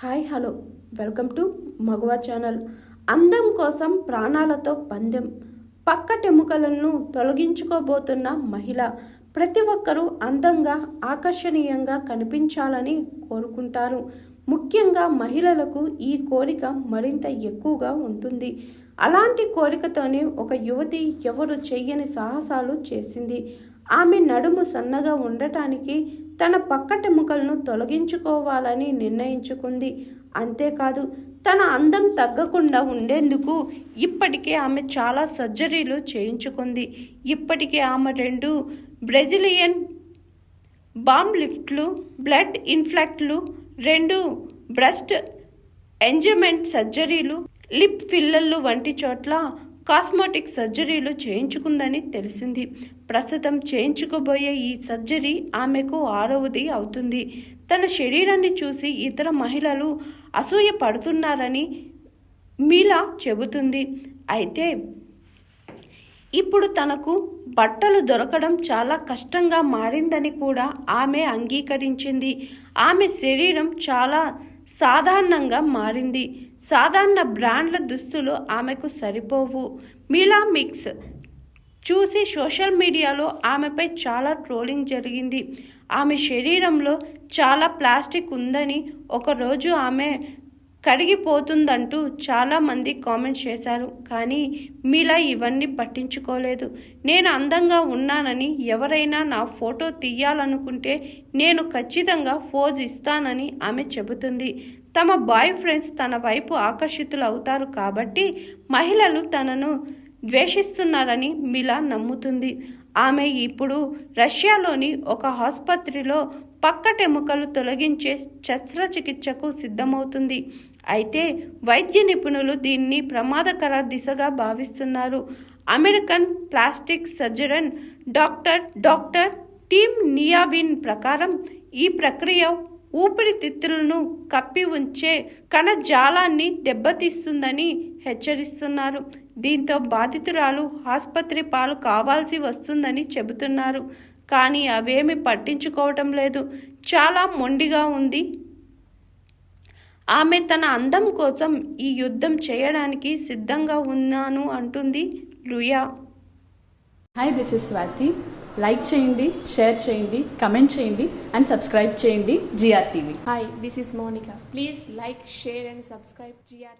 Hi hello. Welcome to మగవ channel. అందం కోసం ప్రాణాలతో పందెం. పక్కటెముకలను తొలగించుకోబోతున్న మహిళ ప్రతి ఒక్కరూ అందంగా ఆకర్షణీయంగా కనిపించాలని కోరుకుంటారు. ముఖ్యంగా మహిళలకు ఈ కోరిక మరింత ఎక్కువగా ఉంటుంది. అలాంటి కోరికతోనే ఒక యువతి ఎవరు చెయ్యని సాహసాలు చేసింది. ఆమె నడుము సన్నగా ఉండటానికి తన పక్కటెముకలను తొలగించుకోవాలని నిర్ణయించుకుంది. అంతేకాదు తన అందం తగ్గకుండా ఉండేందుకు ఇప్పటికే ఆమె చాలా సర్జరీలు చేయించుకుంది. ఇప్పటికే ఆమె రెండు బ్రెజిలియన్ బామ్ లిఫ్ట్లు బ్లడ్ ఇన్ఫ్లెక్ట్లు రెండు బ్రెస్ట్ ఎంజమెంట్ సర్జరీలు లిప్ ఫిల్లర్లు వంటి చోట్ల కాస్మోటిక్ సర్జరీలు చేయించుకుందని తెలిసింది. ప్రస్తుతం చేయించుకోబోయే ఈ సర్జరీ ఆమెకు ఆరవది అవుతుంది. తన శరీరాన్ని చూసి ఇతర మహిళలు అసూయ పడుతున్నారని మీలా చెబుతుంది. అయితే ఇప్పుడు తనకు బట్టలు దొరకడం చాలా కష్టంగా మారిందని కూడా ఆమె అంగీకరించింది. ఆమె శరీరం చాలా సాధారణంగా మారింది. సాధారణ బ్రాండ్ల దుస్తులు ఆమెకు సరిపోవు. మీలా మిక్స్ చూసి సోషల్ మీడియాలో ఆమెపై చాలా ట్రోలింగ్ జరిగింది. ఆమె శరీరంలో చాలా ప్లాస్టిక్ ఉందని ఒకరోజు ఆమె కడిగిపోతుందంటూ చాలామంది కామెంట్స్ చేశారు. కానీ మీలా ఇవన్నీ పట్టించుకోలేదు. నేను అందంగా ఉన్నానని ఎవరైనా నా ఫోటో తీయాలనుకుంటే నేను ఖచ్చితంగా ఫోజ్ ఇస్తానని ఆమె చెబుతుంది. తమ బాయ్ ఫ్రెండ్స్ తన వైపు ఆకర్షితులు అవుతారు కాబట్టి మహిళలు తనను ద్వేషిస్తున్నారని మిలా నమ్ముతుంది. ఆమె ఇప్పుడు రష్యాలోని ఒక ఆసుపత్రిలో పక్కటెముకలు తొలగించే శస్త్రచికిత్సకు సిద్ధమవుతుంది. అయితే వైద్య నిపుణులు దీన్ని ప్రమాదకర దిశగా భావిస్తున్నారు. American plastic surgeon doctor doctor Tim నియావిన్ ప్రకారం ఈ ప్రక్రియ ఊపిరితిత్తులను కప్పి ఉంచే కణజాలాన్ని దెబ్బతీస్తుందని హెచ్చరిస్తున్నారు. దీంతో బాధితురాలు ఆసుపత్రి పాలు కావాల్సి వస్తుందని చెబుతున్నారు. కానీ అవేమి పట్టించుకోవటం లేదు. చాలా మొండిగా ఉంది ఆమె తన అందం కోసం ఈ యుద్ధం చేయడానికి సిద్ధంగా ఉన్నాను అంటుంది లుయా hi this is Swathi like చేయండి షేర్ చేయండి కమెంట్ చేయండి అండ్ సబ్స్క్రైబ్ చేయండి GR TV Hi, this is Monica. Please like, share, and subscribe GR